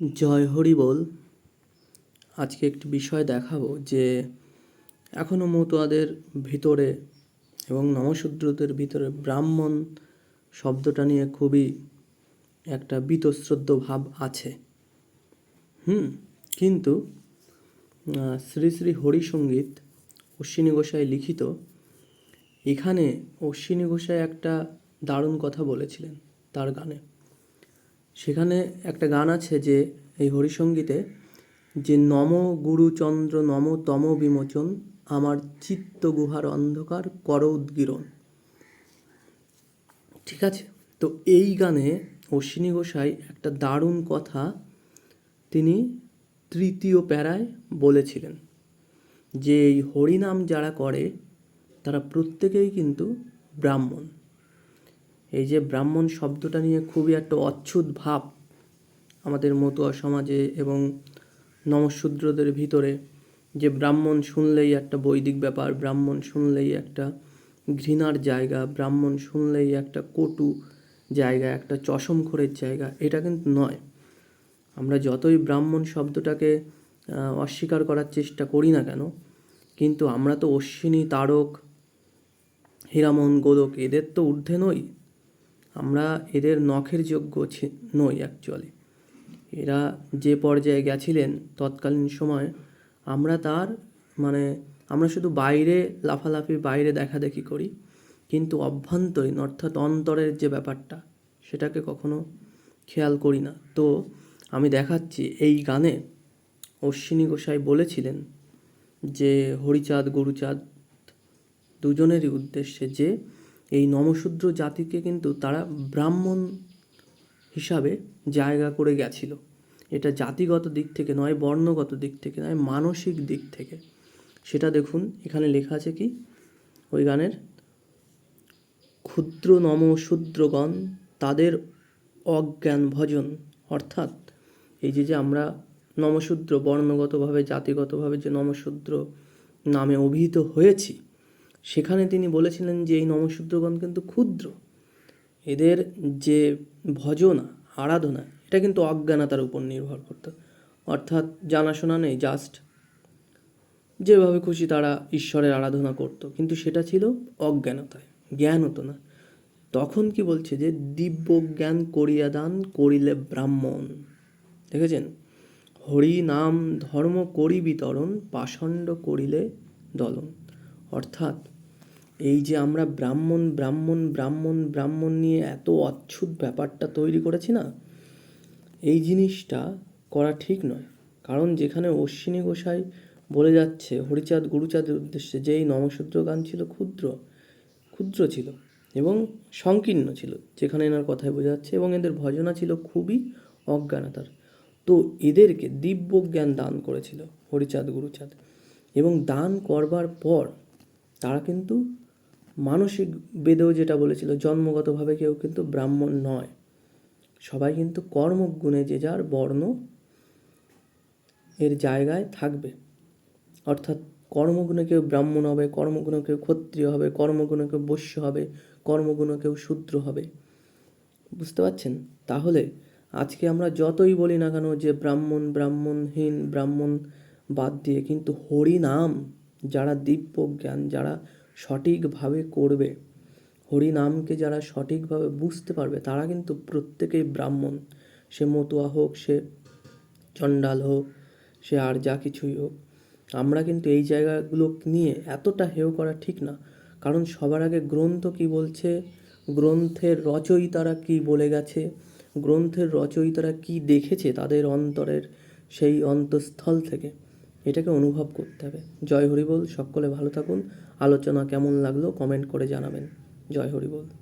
জয় হরি বল। আজকে একটি বিষয় দেখাবো যে এখনও মতুয়াদের ভিতরে এবং নমশূদ্রদের ভিতরে ব্রাহ্মণ শব্দটা নিয়ে খুবই একটা বীতশ্রদ্ধ ভাব আছে। হুম, কিন্তু শ্রী শ্রী হরিসঙ্গীত অশ্বিনী গোসাই লিখিত। এখানে অশ্বিনী গোসাই একটা দারুণ কথা বলেছিলেন তার গানে। সেখানে একটা গান আছে যে এই হরিসঙ্গীতে যে নম গুরুচন্দ্র নম তম বিমোচন, আমার চিত্ত গুহার অন্ধকার কর উদ্গীরণ। ঠিক আছে? তো এই গানে অশ্বিনী গোসাই একটা দারুণ কথা তিনি তৃতীয় প্যারায় বলেছিলেন যে এই হরিনাম যারা করে, তারা প্রত্যেকেই কিন্তু ব্রাহ্মণ। এই যে ব্রাহ্মণ শব্দটা নিয়ে খুবই একটা অচ্ছুত ভাব আমাদের মতুয়া সমাজে এবং নমশূদ্রদের ভিতরে, যে ব্রাহ্মণ শুনলেই একটা বৈদিক ব্যাপার, ব্রাহ্মণ শুনলেই একটা ঘৃণার জায়গা, ব্রাহ্মণ শুনলেই একটা কটু জায়গা, একটা চশমখোরের জায়গা, এটা কিন্তু নয়। আমরা যতই ব্রাহ্মণ শব্দটাকে অস্বীকার করার চেষ্টা করি না কেন, কিন্তু আমরা তো অশ্বিনী, তারক, হীরামন, গোলক, এদের তো ঊর্ধ্বে নই। আমরা এদের নখের যোগ্য নই অ্যাকচুয়ালি এরা যে পর্যায়ে গেছিলেন তৎকালীন সময়ে, আমরা তার মানে আমরা শুধু বাইরে লাফালাফি, বাইরে দেখাদেখি করি, কিন্তু অভ্যন্তরীণ অর্থাৎ অন্তরের যে ব্যাপারটা, সেটাকে কখনো খেয়াল করি না। তো আমি দেখাচ্ছি, এই গানে অশ্বিনী গোসাই বলেছিলেন যে, হরিচাঁদ, গুরুচাঁদ, দুজনেরই উদ্দেশ্যে যে এই নমশূদ্র জাতিকে কিন্তু তারা ব্রাহ্মণ হিসাবে জায়গা করে গেছিল। এটা জাতিগত দিক থেকে নয়, বর্ণগত দিক থেকে নয়, মানসিক দিক থেকে। সেটা দেখুন, এখানে লেখা আছে কি? ওই গানের, ক্ষুদ্র নম শূদ্রগণ তাদের অজ্ঞান ভজন, অর্থাৎ এই যে যে আমরা নমশূদ্র বর্ণগতভাবে, জাতিগতভাবে যে নমশূদ্র নামে অভিহিত হয়েছি সেখানে তিনি বলেছিলেন যে এই নমশূদ্রগণ কিন্তু ক্ষুদ্র। এদের যে ভজনা, আরাধনা, এটা কিন্তু অজ্ঞানতার উপর নির্ভর করত। অর্থাৎ জানাশোনা নেই জাস্ট যেভাবে খুশি তারা ঈশ্বরের আরাধনা করত। কিন্তু সেটা ছিল অজ্ঞানতায়, জ্ঞান হতো না। তখন কি বলছে যে দিব্য জ্ঞান করিয়া দান করিলে ব্রাহ্মণ। দেখেছেন? হরি নাম ধর্ম করি বিতরণ, পাষণ্ড করিলে দলন। অর্থাৎ এই যে আমরা ব্রাহ্মণ ব্রাহ্মণ ব্রাহ্মণ ব্রাহ্মণ নিয়ে এত অচ্ছুত ব্যাপারটা তৈরি করেছি না, এই জিনিসটা করা ঠিক নয়। কারণ যেখানে অশ্বিনী গোসাই বলে যাচ্ছে, হরিচাঁদ, গুরুচাঁদের উদ্দেশ্যে যে এই নমশূদ্র গান ছিল ক্ষুদ্র ক্ষুদ্র ছিল এবং সংকীর্ণ ছিল, যেখানে এনার কথায় বোঝা যাচ্ছে এবং এদের ভজনা ছিল খুবই অজ্ঞানতার। তো এদেরকে দিব্য জ্ঞান দান করেছিল হরিচাঁদ, গুরুচাঁদ এবং দান করবার পর তারা কিন্তু মানসিক বেদেও যেটা বলেছিল, জন্মগতভাবে কেউ কিন্তু ব্রাহ্মণ নয়। সবাই কিন্তু কর্মগুণে যে যার বর্ণ এর জায়গায় থাকবে। অর্থাৎ কর্মগুণে কেউ ব্রাহ্মণ হবে, কর্মগুণে কেউ ক্ষত্রিয় হবে, কর্মগুণে কেউ বৈশ্য হবে, কর্মগুণে কেউ শূদ্র হবে। বুঝতে পারছেন? তাহলে আজকে আমরা যতই বলি না কেন যে ব্রাহ্মণ, ব্রাহ্মণহীন, ব্রাহ্মণ বাদ দিয়ে কিন্তু হরি নাম যারা দিব্য জ্ঞান যারা সঠিকভাবে করবে হরি নামকে যারা সঠিকভাবে বুঝতে পারবে, তারা কিন্তু প্রত্যেকেই ব্রাহ্মণ। সে মতুয়া হোক, সে চণ্ডাল হোক, সে আর যা কিছুই হোক, আমরা কিন্তু এই জায়গাগুলো নিয়ে এতটা হেয় করা ঠিক না। কারণ সবার আগে গ্রন্থ কি বলছে? গ্রন্থের রচয়িতারা কি বলে গেছে? গ্রন্থের রচয়িতারা কি দেখেছে তাদের অন্তরের সেই অন্তঃস্থল থেকে? এটাকে অনুভব করতে হবে। জয় হরিবোল, সকলে ভালো থাকুন। আলোচনা কেমন লাগল কমেন্ট করে জানাবেন। জয় হরিবোল।